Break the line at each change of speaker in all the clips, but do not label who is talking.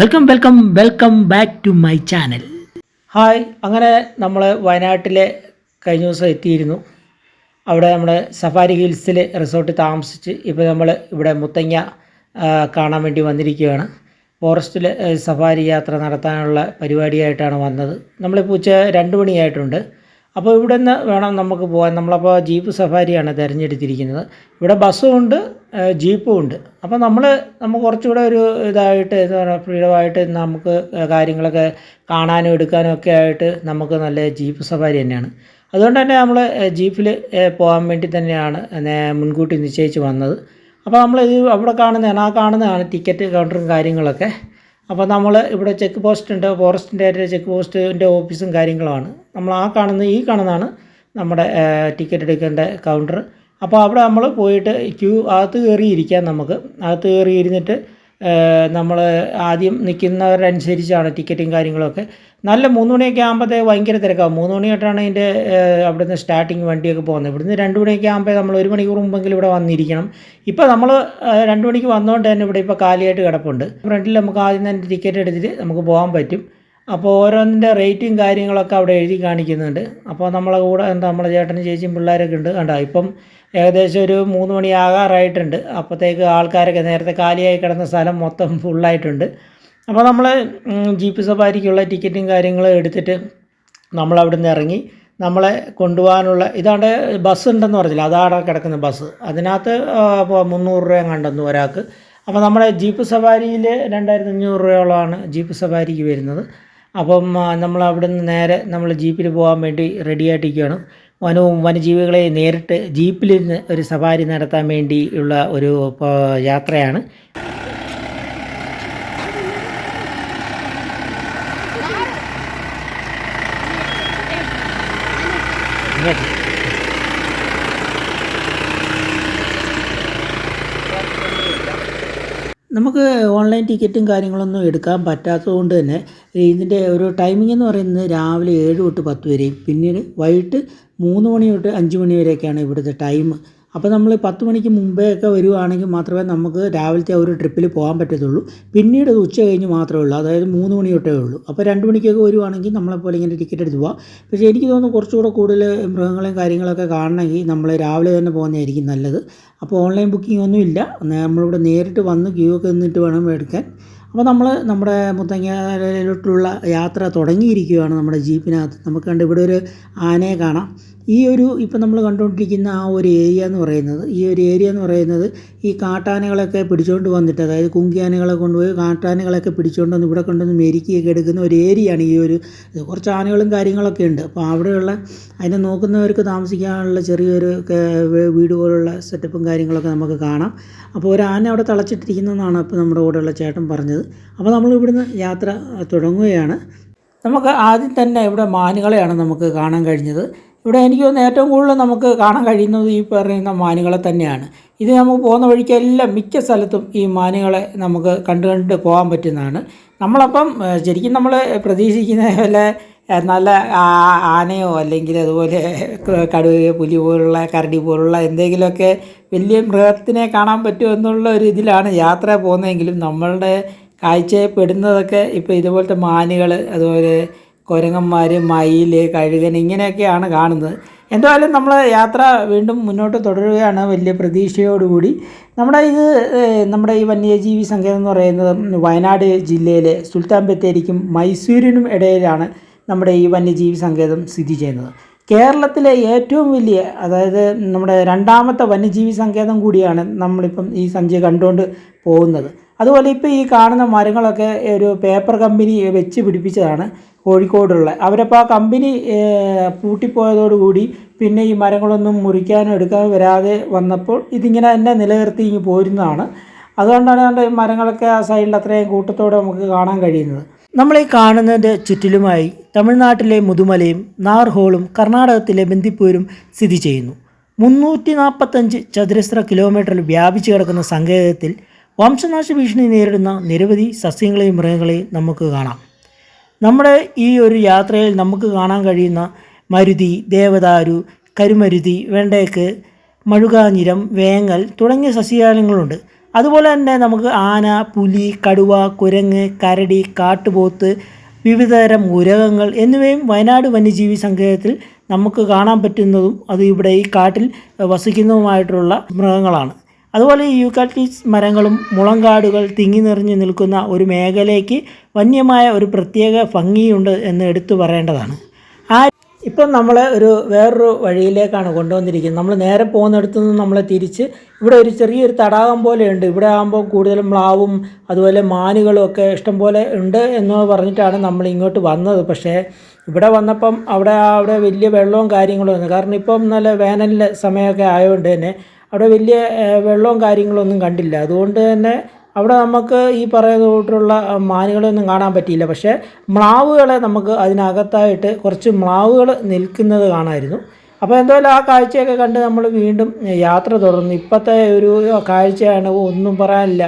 Welcome welcome welcome back to my channel hi അങ്ങനെ നമ്മൾ വയനാട്ടിലെ കഴിഞ്ഞ ദിവസം എത്തിയിരുന്നു. അവിടെ നമ്മൾ സഫാരി ഹിൽസിൽ റിസോർട്ടിൽ താമസിച്ച് ഇപ്പോൾ നമ്മൾ ഇവിടെ മുത്തങ്ങ കാണാൻ വേണ്ടി വന്നിരിക്കുകയാണ്. ഫോറസ്റ്റിൽ സഫാരി യാത്ര നടത്താനുള്ള പരിപാടിയായിട്ടാണ് വന്നത്. നമ്മളിപ്പോൾ ഉച്ച രണ്ട് മണിയായിട്ടുണ്ട്. അപ്പോൾ ഇവിടെ നിന്ന് വേണം നമുക്ക് പോകാൻ നമ്മളപ്പോൾ ജീപ്പ് സഫാരിയാണ് തിരഞ്ഞെടുത്തിരിക്കുന്നത്. ഇവിടെ ബസ്സും ഉണ്ട് ജീപ്പും ഉണ്ട് അപ്പോൾ നമ്മൾ നമുക്ക് കുറച്ചുകൂടെ ഒരു ഇതായിട്ട് എന്താ പറയുക ഫ്രീഡമായിട്ട് നമുക്ക് കാര്യങ്ങളൊക്കെ കാണാനും എടുക്കാനും ഒക്കെ ആയിട്ട് നമുക്ക് നല്ല ജീപ്പ് സഫാരി തന്നെയാണ്. അതുകൊണ്ട് തന്നെ നമ്മൾ ജീപ്പിൽ പോകാൻ വേണ്ടി തന്നെയാണ് മുൻകൂട്ടി നിശ്ചയിച്ച് വന്നത്. അപ്പോൾ നമ്മൾ ഇത് അവിടെ കാണുന്നതാണ് ആ കാണുന്നതാണ് ടിക്കറ്റ് കൗണ്ടറും കാര്യങ്ങളൊക്കെ. അപ്പോൾ നമ്മൾ ഇവിടെ ചെക്ക് പോസ്റ്റ് ഉണ്ട്. ഫോറസ്റ്റിന്റെ ചെക്ക് പോസ്റ്റിന്റെ ഓഫീസും കാര്യങ്ങളുമാണ്. നമ്മൾ ആ കാണുന്ന ഈ കാണുന്നതാണ് നമ്മുടെ ടിക്കറ്റ് എടുക്കേണ്ട കൗണ്ടർ അപ്പോൾ അവിടെ നമ്മൾ പോയിട്ട് ക്യൂ അകത്ത് കയറി ഇരിക്കാം നമുക്ക്. അകത്ത് കയറി ഇരുന്നിട്ട് നമ്മൾ ആദ്യം നിൽക്കുന്നവരനുസരിച്ചാണ് ടിക്കറ്റും കാര്യങ്ങളൊക്കെ. നല്ല മൂന്ന് മണിയൊക്കെ ആകുമ്പോഴത്തെ ഭയങ്കര തിരക്കാവും. മൂന്ന് മണിയായിട്ടാണ് അതിന്റെ അവിടുന്ന് സ്റ്റാർട്ടിങ് വണ്ടിയൊക്കെ പോകുന്നത്. ഇവിടുന്ന് രണ്ട് മണിയൊക്കെ ആകുമ്പോൾ നമ്മൾ ഒരു മണിക്കൂർ മുമ്പെങ്കിലും ഇവിടെ വന്നിരിക്കണം. ഇപ്പോൾ നമ്മൾ രണ്ട് മണിക്ക് വന്നുകൊണ്ട് തന്നെ ഇവിടെ ഇപ്പോൾ കാലിയായിട്ട് കിടപ്പുണ്ട്. ഫ്രണ്ടിൽ നമുക്ക് ആദ്യം തന്നെ ടിക്കറ്റ് എടുത്തിട്ട് നമുക്ക് പോകാൻ പറ്റും. അപ്പോൾ ഓരോന്നിന്റെ റേറ്റും കാര്യങ്ങളൊക്കെ അവിടെ എഴുതി കാണിക്കുന്നുണ്ട്. അപ്പോൾ നമ്മളെ കൂടെ എന്താ നമ്മളെ ചേട്ടനും ചേച്ചിയും പിള്ളേരൊക്കെ ഉണ്ട്. കണ്ടോ ഇപ്പം ഏകദേശം ഒരു മൂന്ന് മണി ആകാറായിട്ടുണ്ട്. അപ്പോഴത്തേക്ക് ആൾക്കാരൊക്കെ നേരത്തെ കാലിയായി കിടന്ന സ്ഥലം മൊത്തം ഫുള്ളായിട്ടുണ്ട്. അപ്പോൾ നമ്മൾ ജീപ്പ് സഫാരിക്കുള്ള ടിക്കറ്റും കാര്യങ്ങളും എടുത്തിട്ട് നമ്മളവിടെ നിന്ന് ഇറങ്ങി നമ്മളെ കൊണ്ടുപോകാനുള്ള ഇതാണ്ട് ബസ് ഉണ്ടെന്ന് പറഞ്ഞില്ല അതാണ് കിടക്കുന്ന ബസ്. അതിനകത്ത് മുന്നൂറ് രൂപ കണ്ടെന്നു ഒരാൾക്ക്. അപ്പോൾ നമ്മുടെ ജീപ്പ് സവാരിയിൽ രണ്ടായിരത്തി അഞ്ഞൂറ് രൂപയോളമാണ് ജീപ്പ് സവാരിക്ക് വരുന്നത്. അപ്പം നമ്മൾ അവിടെ നിന്ന് നേരെ നമ്മൾ ജീപ്പിൽ പോകാൻ വേണ്ടി റെഡി ആയിട്ടിരിക്കുകയാണ് വനവും വനജീവികളെ നേരിട്ട് ജീപ്പിലിരുന്ന് ഒരു സവാരി നടത്താൻ വേണ്ടിയുള്ള ഒരു യാത്രയാണ്. Thank യാത്രയാണ് നമുക്ക് ഓൺലൈൻ ടിക്കറ്റും കാര്യങ്ങളൊന്നും എടുക്കാൻ പറ്റാത്തതുകൊണ്ട് തന്നെ ഇതിന്റെ ഒരു ടൈമിംഗ് എന്ന് പറയുന്നത് രാവിലെ ഏഴ് തൊട്ട് പത്ത് വരെയും. പിന്നീട് വൈകിട്ട് മൂന്ന് മണി തൊട്ട് അഞ്ച് മണി വരെയൊക്കെയാണ് ഇവിടുത്തെ ടൈം അപ്പോൾ നമ്മൾ പത്ത് മണിക്ക് മുമ്പേ ഒക്കെ വരുവാണെങ്കിൽ മാത്രമേ നമുക്ക് രാവിലത്തെ ഒരു ട്രിപ്പിൽ പോകാൻ പറ്റത്തുള്ളൂ. പിന്നീട് അത് ഉച്ച കഴിഞ്ഞ് മാത്രമേ ഉള്ളൂ. അതായത് മൂന്ന് മണി തൊട്ടേ ഉള്ളൂ. അപ്പോൾ രണ്ട് മണിക്കൊക്കെ വരുവാണെങ്കിൽ നമ്മളെപ്പോലെ ഇങ്ങനെ ടിക്കറ്റ് എടുത്ത് പോവാം. പക്ഷേ എനിക്ക് തോന്നുന്നു കുറച്ചുകൂടെ കൂടുതൽ മൃഗങ്ങളെയും കാര്യങ്ങളൊക്കെ കാണണമെങ്കിൽ നമ്മൾ രാവിലെ തന്നെ പോകുന്നതായിരിക്കും നല്ലത്. അപ്പോൾ ഓൺലൈൻ ബുക്കിംഗ് ഒന്നും ഇല്ല. നമ്മളിവിടെ നേരിട്ട് വന്ന് ക്യൂ ഒക്കെ നിന്നിട്ട് വേണം എടുക്കാൻ. അപ്പോൾ നമ്മൾ നമ്മുടെ മുത്തങ്ങയിലോട്ടുള്ള യാത്ര തുടങ്ങിയിരിക്കുകയാണ് നമ്മുടെ ജീപ്പിനകത്ത്. നമുക്ക് കണ്ട് ഇവിടെ ഒരു ആനയെ കാണാം. ഈ ഒരു ഇപ്പം നമ്മൾ കണ്ടുകൊണ്ടിരിക്കുന്ന ആ ഒരു ഏരിയ എന്ന് പറയുന്നത് ഈ ഒരു ഏരിയ എന്ന് പറയുന്നത് ഈ കാട്ടാനകളൊക്കെ പിടിച്ചുകൊണ്ട് വന്നിട്ട് അതായത് കുങ്കിയാനകളെ കൊണ്ടുപോയി കാട്ടാനകളൊക്കെ പിടിച്ചുകൊണ്ട് വന്ന് ഇവിടെ കൊണ്ടുവന്ന് മെരുക്കിയൊക്കെ എടുക്കുന്ന ഒരു ഏരിയയാണ് ഈ ഒരു കുറച്ച് ആനകളും കാര്യങ്ങളൊക്കെ ഉണ്ട്. അപ്പോൾ അവിടെയുള്ള അതിനെ നോക്കുന്നവർക്ക് താമസിക്കാനുള്ള ചെറിയൊരു വീട് പോലുള്ള സെറ്റപ്പും കാര്യങ്ങളൊക്കെ നമുക്ക് കാണാം. അപ്പോൾ ഒരു ആന അവിടെ തളച്ചിട്ടിരിക്കുന്നതെന്നാണ് ഇപ്പോൾ നമ്മുടെ കൂടെയുള്ള ചേട്ടൻ പറഞ്ഞത്. അപ്പോൾ നമ്മൾ ഇവിടുന്ന് യാത്ര തുടങ്ങുകയാണ്. നമുക്ക് ആദ്യം തന്നെ ഇവിടെ മാനുകളെയാണ് നമുക്ക് കാണാൻ കഴിഞ്ഞത്. ഇവിടെ എനിക്ക് തോന്നുന്നു ഏറ്റവും കൂടുതൽ നമുക്ക് കാണാൻ കഴിയുന്നത് ഈ പറയുന്ന മാനുകളെ തന്നെയാണ്. ഇത് നമുക്ക് പോകുന്ന വഴിക്കെല്ലാം മിക്ക സ്ഥലത്തും ഈ മാനുകളെ നമുക്ക് കണ്ടു കണ്ടിട്ട് പോകാൻ പറ്റുന്നതാണ്. നമ്മളപ്പം ശരിക്കും നമ്മൾ പ്രതീക്ഷിക്കുന്ന പോലെ നല്ല ആനയോ അല്ലെങ്കിൽ അതുപോലെ കടുവ പുലി പോലുള്ള കരടി പോലുള്ള എന്തെങ്കിലുമൊക്കെ വലിയ മൃഗത്തിനെ കാണാൻ പറ്റുമോ എന്നുള്ള ഒരു ഇതിലാണ് യാത്ര പോകുന്നതെങ്കിലും നമ്മളുടെ കാഴ്ചപ്പെടുന്നതൊക്കെ ഇപ്പോൾ ഇതുപോലത്തെ മാനുകൾ അതുപോലെ കുരങ്ങന്മാർ മയിൽ കഴുകൻ ഇങ്ങനെയൊക്കെയാണ് കാണുന്നത്. എന്തായാലും നമ്മൾ യാത്ര വീണ്ടും മുന്നോട്ട് തുടരുകയാണ് വലിയ പ്രതീക്ഷയോടുകൂടി. നമ്മുടെ ഇത് നമ്മുടെ ഈ വന്യജീവി സങ്കേതം എന്ന് പറയുന്നത് വയനാട് ജില്ലയിലെ സുൽത്താൻ ബത്തേരിക്കും മൈസൂരിനും ഇടയിലാണ് നമ്മുടെ ഈ വന്യജീവി സങ്കേതം സ്ഥിതി ചെയ്യുന്നത്. കേരളത്തിലെ ഏറ്റവും വലിയ അതായത് നമ്മുടെ രണ്ടാമത്തെ വന്യജീവി സങ്കേതം കൂടിയാണ് നമ്മളിപ്പം ഈ സഞ്ചി കണ്ടുകൊണ്ട് പോകുന്നത്. അതുപോലെ ഇപ്പോൾ ഈ കാണുന്ന മരങ്ങളൊക്കെ ഒരു പേപ്പർ കമ്പനി വെച്ച് പിടിപ്പിച്ചതാണ് കോഴിക്കോടുള്ള. അവരപ്പോൾ ആ കമ്പനി പൂട്ടിപ്പോയതോടുകൂടി പിന്നെ ഈ മരങ്ങളൊന്നും മുറിക്കാനോ എടുക്കാനോ വരാതെ വന്നപ്പോൾ ഇതിങ്ങനെ തന്നെ നിലനിർത്തി ഇങ്ങ് പോരുന്നതാണ്. അതുകൊണ്ടാണ് അതിന്റെ മരങ്ങളൊക്കെ ആ സൈഡിൽ അത്രയും കൂട്ടത്തോടെ നമുക്ക് കാണാൻ കഴിയുന്നത്. നമ്മൾ ഈ കാണുന്നതിന്റെ ചുറ്റിലുമായി തമിഴ്നാട്ടിലെ മുതുമലയും നാർഹോളും കർണാടകത്തിലെ ബന്ദിപ്പൂരും സ്ഥിതി ചെയ്യുന്നു. മുന്നൂറ്റി നാൽപ്പത്തഞ്ച് ചതുരശ്ര കിലോമീറ്ററിൽ വ്യാപിച്ചു കിടക്കുന്ന സങ്കേതത്തിൽ വംശനാശ ഭീഷണി നേരിടുന്ന നിരവധി സസ്യങ്ങളെയും മൃഗങ്ങളെയും നമുക്ക് കാണാം. നമ്മുടെ ഈ ഒരു യാത്രയിൽ നമുക്ക് കാണാൻ കഴിയുന്ന മരുതി ദേവദാരു കരുമരുതി വെണ്ടയ്ക്ക് മഴുകാഞ്ഞിരം വേങ്ങൽ തുടങ്ങിയ സസ്യജാലങ്ങളുണ്ട് അതുപോലെ തന്നെ നമുക്ക് ആന പുലി കടുവ കുരങ്ങ് കരടി കാട്ടുപോത്ത് വിവിധതരം ഉരകങ്ങൾ എന്നിവയും വയനാട് വന്യജീവി സങ്കേതത്തിൽ നമുക്ക് കാണാൻ പറ്റുന്നതും അത് ഇവിടെ ഈ കാട്ടിൽ വസിക്കുന്നതുമായിട്ടുള്ള മൃഗങ്ങളാണ്. അതുപോലെ ഈ മരങ്ങളും മുളങ്കാടുകൾ തിങ്ങി നിറഞ്ഞു നിൽക്കുന്ന ഒരു മേഖലയ്ക്ക് വന്യമായ ഒരു പ്രത്യേക ഭംഗിയുണ്ട് എന്ന് എടുത്തു പറയേണ്ടതാണ്. ആ ഇപ്പം നമ്മൾ ഒരു വേറൊരു വഴിയിലേക്കാണ് കൊണ്ടുവന്നിരിക്കുന്നത്. നമ്മൾ നേരെ പോകുന്നിടത്തു നിന്ന് നമ്മളെ തിരിച്ച് ഇവിടെ ഒരു ചെറിയൊരു തടാകം പോലെയുണ്ട് ഇവിടെ ആകുമ്പോൾ കൂടുതലും മ്ലാവും അതുപോലെ മാനുകളും ഒക്കെ ഇഷ്ടംപോലെ ഉണ്ട് എന്ന് പറഞ്ഞിട്ടാണ് നമ്മൾ ഇങ്ങോട്ട് വന്നത്. പക്ഷേ ഇവിടെ വന്നപ്പം അവിടെ അവിടെ വലിയ വെള്ളവും കാര്യങ്ങളും ഒന്നും കാരണം ഇപ്പം നല്ല വേനലിന്റെ സമയമൊക്കെ ആയതുകൊണ്ട് തന്നെ അവിടെ വലിയ വെള്ളവും കാര്യങ്ങളൊന്നും കണ്ടില്ല. അതുകൊണ്ട് തന്നെ അവിടെ നമുക്ക് ഈ പറയുന്ന മാനുകളൊന്നും കാണാൻ പറ്റിയില്ല. പക്ഷേ മ്ലാവുകളെ നമുക്ക് അതിനകത്തായിട്ട് കുറച്ച് മ്ലാവുകൾ നിൽക്കുന്നത് കാണാമായിരുന്നു അപ്പോൾ എന്തായാലും ആ കാഴ്ചയൊക്കെ കണ്ട് നമ്മൾ വീണ്ടും യാത്ര തുടർന്നു. ഇപ്പോഴത്തെ ഒരു കാഴ്ചയാണ് ഒന്നും പറയാനില്ല.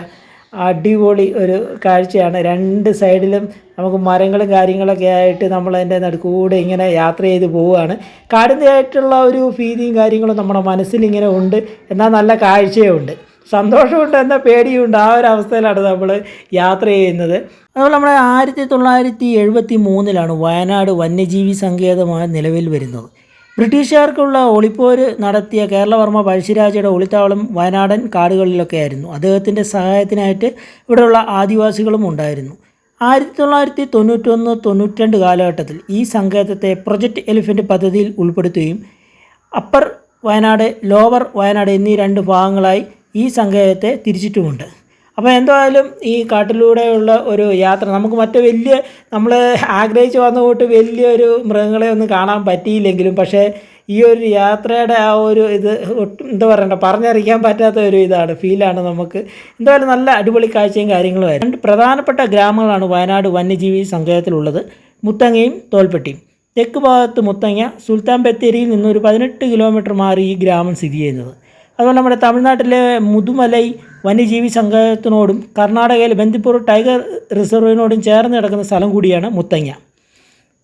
അടിപൊളി ഒരു കാഴ്ചയാണ്. രണ്ട് സൈഡിലും നമുക്ക് മരങ്ങളും കാര്യങ്ങളൊക്കെ ആയിട്ട് നമ്മൾ അതിന്റെ നടുക്കൂടെ ഇങ്ങനെ യാത്ര ചെയ്ത് പോവുകയാണ്. കാടിന്റെതായിട്ടുള്ള ഒരു ഭീതിയും കാര്യങ്ങളും നമ്മുടെ മനസ്സിലിങ്ങനെ ഉണ്ട്. എന്നാൽ നല്ല കാഴ്ചയുണ്ട്. സന്തോഷമുണ്ട് എന്നാൽ പേടിയുണ്ട്. ആ ഒരു അവസ്ഥയിലാണ് നമ്മൾ യാത്ര ചെയ്യുന്നത്. അതുപോലെ നമ്മുടെ ആയിരത്തി തൊള്ളായിരത്തി എഴുപത്തി മൂന്നിലാണ് വയനാട് വന്യജീവി സങ്കേതമായി നിലവിൽ വരുന്നത്. ബ്രിട്ടീഷുകാർക്കുള്ള ഒളിപ്പോര് നടത്തിയ കേരളവർമ്മ പഴശ്ശിരാജയുടെ ഒളിത്താവളം വയനാടൻ കാടുകളിലൊക്കെ ആയിരുന്നു അദ്ദേഹത്തിന്റെ സഹായത്തിനായിട്ട് ഇവിടെയുള്ള ആദിവാസികളും ഉണ്ടായിരുന്നു. ആയിരത്തി തൊള്ളായിരത്തി തൊണ്ണൂറ്റൊന്ന് തൊണ്ണൂറ്റിരണ്ട് കാലഘട്ടത്തിൽ ഈ സങ്കേതത്തെ പ്രൊജക്റ്റ് എലിഫന്റ് പദ്ധതിയിൽ ഉൾപ്പെടുത്തുകയും അപ്പർ വയനാട് ലോവർ വയനാട് എന്നീ രണ്ട് ഭാഗങ്ങളായി ഈ സങ്കേതത്തെ തിരിച്ചിട്ടുമുണ്ട്. അപ്പോൾ എന്തായാലും ഈ കാട്ടിലൂടെയുള്ള ഒരു യാത്ര നമുക്ക് മറ്റു വലിയ നമ്മൾ ആഗ്രഹിച്ച് വന്ന കൂട്ട് വലിയൊരു മൃഗങ്ങളെ ഒന്നും കാണാൻ പറ്റിയില്ലെങ്കിലും പക്ഷേ ഈ ഒരു യാത്രയുടെ ആ ഒരു ഇത് എന്താ പറയണ്ട പറഞ്ഞറിയിക്കാൻ പറ്റാത്ത ഒരു ഇതാണ് ഫീലാണ് നമുക്ക്. എന്തായാലും നല്ല അടിപൊളി കാഴ്ചയും കാര്യങ്ങളുമായിരുന്നു രണ്ട് പ്രധാനപ്പെട്ട ഗ്രാമങ്ങളാണ് വയനാട് വന്യജീവി സങ്കേതത്തിലുള്ളത്. മുത്തങ്ങയും തോൽപ്പെട്ടിയും. തെക്ക് ഭാഗത്ത് മുത്തങ്ങ സുൽത്താൻ ബത്തേരിയിൽ നിന്ന് ഒരു പതിനെട്ട് കിലോമീറ്റർ മാറി ഈ ഗ്രാമം സ്ഥിതി ചെയ്യുന്നത്. അതുപോലെ നമ്മുടെ തമിഴ്നാട്ടിലെ മുതുമലൈ വന്യജീവി സങ്കേതത്തിനോടും കർണാടകയിലെ ബന്ദിപ്പൂർ ടൈഗർ റിസർവിനോടും ചേർന്ന് കിടക്കുന്ന സ്ഥലം കൂടിയാണ് മുത്തങ്ങ.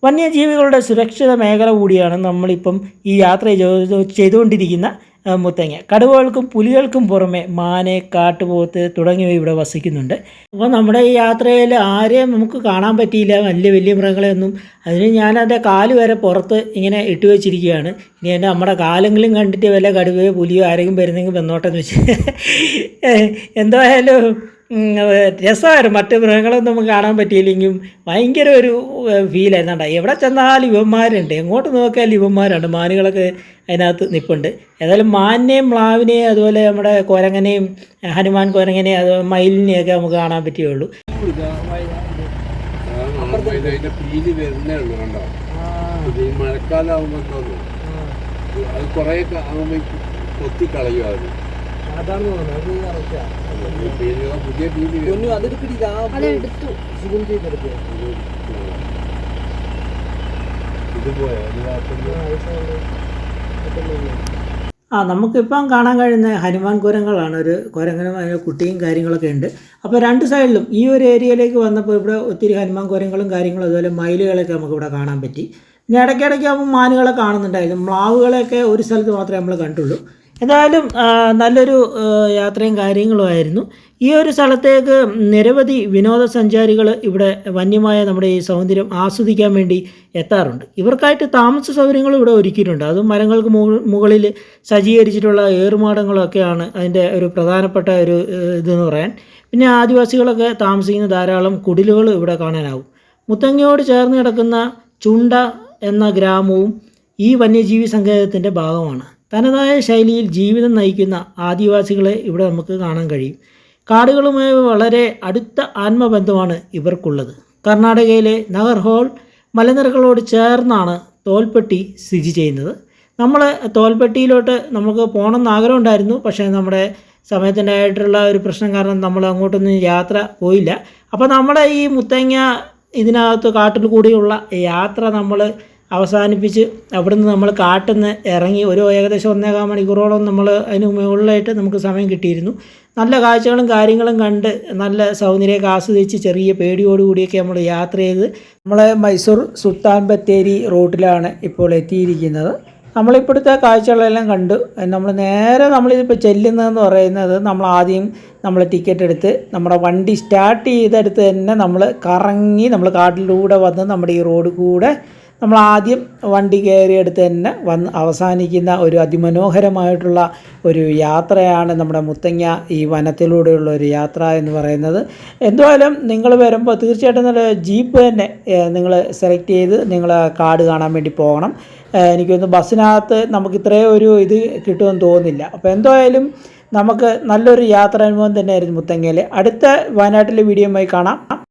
വന്യജീവികളുടെ സുരക്ഷിത മേഖല കൂടിയാണ് നമ്മളിപ്പം ഈ യാത്ര ചെയ്തു- ചെയ്തുകൊണ്ടിരിക്കുന്ന മുത്തങ്ങ. കടുവകൾക്കും പുലികൾക്കും പുറമെ മാന് കാട്ടുപോത്ത് തുടങ്ങിയവ ഇവിടെ വസിക്കുന്നുണ്ട്. അപ്പോൾ നമ്മുടെ ഈ യാത്രയിൽ ആരെയും നമുക്ക് കാണാൻ പറ്റിയില്ല. വലിയ വലിയ മൃഗങ്ങളെയൊന്നും. അതിന് ഞാൻ കാൽ വരെ പുറത്ത് ഇങ്ങനെ ഇട്ട് വെച്ചിരിക്കുകയാണ്. ഇനി എന്റെ നമ്മുടെ കാലെങ്കിലും കണ്ടിട്ട് വല്ല കടുവയോ പുലിയോ ആരെങ്കിലും വരുന്നെങ്കിൽ വന്നോട്ടെന്ന് വെച്ച്. എന്തായാലും രസമായിരുന്നു. മറ്റു മൃഗങ്ങളൊന്നും നമുക്ക് കാണാൻ പറ്റിയില്ലെങ്കിലും ഭയങ്കര ഒരു ഫീലായിരുന്നു കേട്ടോ എവിടെ ചെന്നാലും ഇവന്മാരുണ്ട്. എങ്ങോട്ട് നോക്കിയാലും ഇവന്മാരുണ്ട്. മാനുകളൊക്കെ അതിനകത്ത് നിൽപ്പുണ്ട് ഏതായാലും മാനിനെയും മ്ലാവിനെയും അതുപോലെ നമ്മുടെ കുരങ്ങനെയും ഹനുമാൻ കുരങ്ങനെയും അത് മയിലിനെയൊക്കെ നമുക്ക് കാണാൻ പറ്റുകയുള്ളൂ.
ഈ മഴക്കാലം ആകുമ്പോൾ തോന്നും അത് കുറെ കൊത്തി കളയും അത്.
അതാണ് തോന്നുന്നത് ആ നമുക്കിപ്പം കാണാൻ കഴിയുന്ന ഹനുമാൻ കുരങ്ങളാണ് ഒരു കുരങ്ങനും അതിന്റെ കുട്ടിയും കാര്യങ്ങളൊക്കെ ഉണ്ട്. അപ്പോൾ രണ്ട് സൈഡിലും ഈ ഒരു ഏരിയയിലേക്ക് വന്നപ്പോൾ ഇവിടെ ഒത്തിരി ഹനുമാൻ കുരങ്ങളും കാര്യങ്ങളും അതുപോലെ മയിലുകളൊക്കെ നമുക്ക് ഇവിടെ കാണാൻ പറ്റി. പിന്നെ ഇടയ്ക്കിടയ്ക്ക് ആകുമ്പോൾ മാനുകളെ കാണുന്നുണ്ടായിരുന്നു. മ്ലാവുകളെയൊക്കെ ഒരു സ്ഥലത്ത് മാത്രമേ നമ്മൾ കണ്ടുള്ളൂ. എന്തായാലും നല്ലൊരു യാത്രയും കാര്യങ്ങളുമായിരുന്നു ഈ ഒരു സ്ഥലത്തേക്ക് നിരവധി വിനോദസഞ്ചാരികൾ ഇവിടെ വന്യമായ നമ്മുടെ ഈ സൗന്ദര്യം ആസ്വദിക്കാൻ വേണ്ടി എത്താറുണ്ട്. ഇവർക്കായിട്ട് താമസ സൗകര്യങ്ങളും ഇവിടെ ഒരുക്കിയിട്ടുണ്ട്. അതും മരങ്ങൾക്ക് മുകളിൽ സജ്ജീകരിച്ചിട്ടുള്ള ഏറുമാടങ്ങളൊക്കെയാണ് അതിന്റെ ഒരു പ്രധാനപ്പെട്ട ഒരു ഇതെന്ന് പറയാൻ. പിന്നെ ആദിവാസികളൊക്കെ താമസിക്കുന്ന ധാരാളം കുടിലുകൾ ഇവിടെ കാണാനാവും മുത്തങ്ങയോട് ചേർന്ന് കിടക്കുന്ന ചുണ്ട എന്ന ഗ്രാമവും ഈ വന്യജീവി സങ്കേതത്തിന്റെ ഭാഗമാണ്. തനതായ ശൈലിയിൽ ജീവിതം നയിക്കുന്ന ആദിവാസികളെ ഇവിടെ നമുക്ക് കാണാൻ കഴിയും. കാടുകളുമായി വളരെ അടുത്ത ആത്മബന്ധമാണ് ഇവർക്കുള്ളത്. കർണാടകയിലെ നഗർഹോൾ മലനിരകളോട് ചേർന്നാണ് തോൽപ്പെട്ടി സ്ഥിതി ചെയ്യുന്നത്. നമ്മൾ തോൽപ്പെട്ടിയിലോട്ട് നമുക്ക് പോകണമെന്ന് ആഗ്രഹം ഉണ്ടായിരുന്നു പക്ഷേ നമ്മുടെ സമയത്തിന്റെ ആയിട്ടുള്ള ഒരു പ്രശ്നം കാരണം നമ്മൾ അങ്ങോട്ടൊന്നും യാത്ര പോയില്ല. അപ്പോൾ നമ്മുടെ ഈ മുത്തങ്ങ ഇതിനകത്ത് കാട്ടിൽ കൂടിയുള്ള യാത്ര നമ്മൾ അവസാനിപ്പിച്ച് അവിടുന്ന് നമ്മൾ കാട്ടിൽ നിന്ന് ഇറങ്ങി ഒരു ഏകദേശം ഒന്നേകാൽ മണിക്കൂറോളം നമ്മൾ അതിന് മുകളിലായിട്ട് നമുക്ക് സമയം കിട്ടിയിരുന്നു. നല്ല കാഴ്ചകളും കാര്യങ്ങളും കണ്ട് നല്ല സൗന്ദര്യമൊക്കെ ആസ്വദിച്ച് ചെറിയ പേടിയോടുകൂടിയൊക്കെ നമ്മൾ യാത്ര ചെയ്ത് നമ്മളെ മൈസൂർ സുൽത്താൻ ബത്തേരി റൂട്ടിലാണ് ഇപ്പോൾ എത്തിയിരിക്കുന്നത്. നമ്മളിപ്പോഴത്തെ കാഴ്ചകളെല്ലാം കണ്ടു. നമ്മൾ നേരെ നമ്മളിതിപ്പോൾ ചെല്ലുന്നതെന്ന് പറയുന്നത് നമ്മൾ ആദ്യം നമ്മൾ ടിക്കറ്റ് എടുത്ത് നമ്മുടെ വണ്ടി സ്റ്റാർട്ട് ചെയ്തെടുത്ത് തന്നെ നമ്മൾ കറങ്ങി നമ്മൾ കാട്ടിലൂടെ വന്ന് നമ്മുടെ ഈ റോഡ് കൂടെ നമ്മൾ ആദ്യം വണ്ടി കയറിയെടുത്ത് തന്നെ വന്ന് അവസാനിക്കുന്ന ഒരു അതിമനോഹരമായിട്ടുള്ള ഒരു യാത്രയാണ് നമ്മുടെ മുത്തങ്ങ ഈ വനത്തിലൂടെയുള്ള ഒരു യാത്ര എന്ന് പറയുന്നത്. എന്തായാലും നിങ്ങൾ വരുമ്പോൾ തീർച്ചയായിട്ടും നല്ല ജീപ്പ് തന്നെ നിങ്ങൾ സെലക്ട് ചെയ്ത് നിങ്ങൾ കാട് കാണാൻ വേണ്ടി പോകണം. എനിക്കൊന്ന് ബസ്സിനകത്ത് നമുക്ക് ഇത്രയും ഒരു ഇത് കിട്ടുമെന്ന് തോന്നുന്നില്ല. അപ്പോൾ എന്തായാലും നമുക്ക് നല്ലൊരു യാത്രാനുഭവം തന്നെയായിരുന്നു മുത്തങ്ങയിൽ അടുത്ത വയനാട്ടിലെ വീഡിയോയുമായി കാണാം.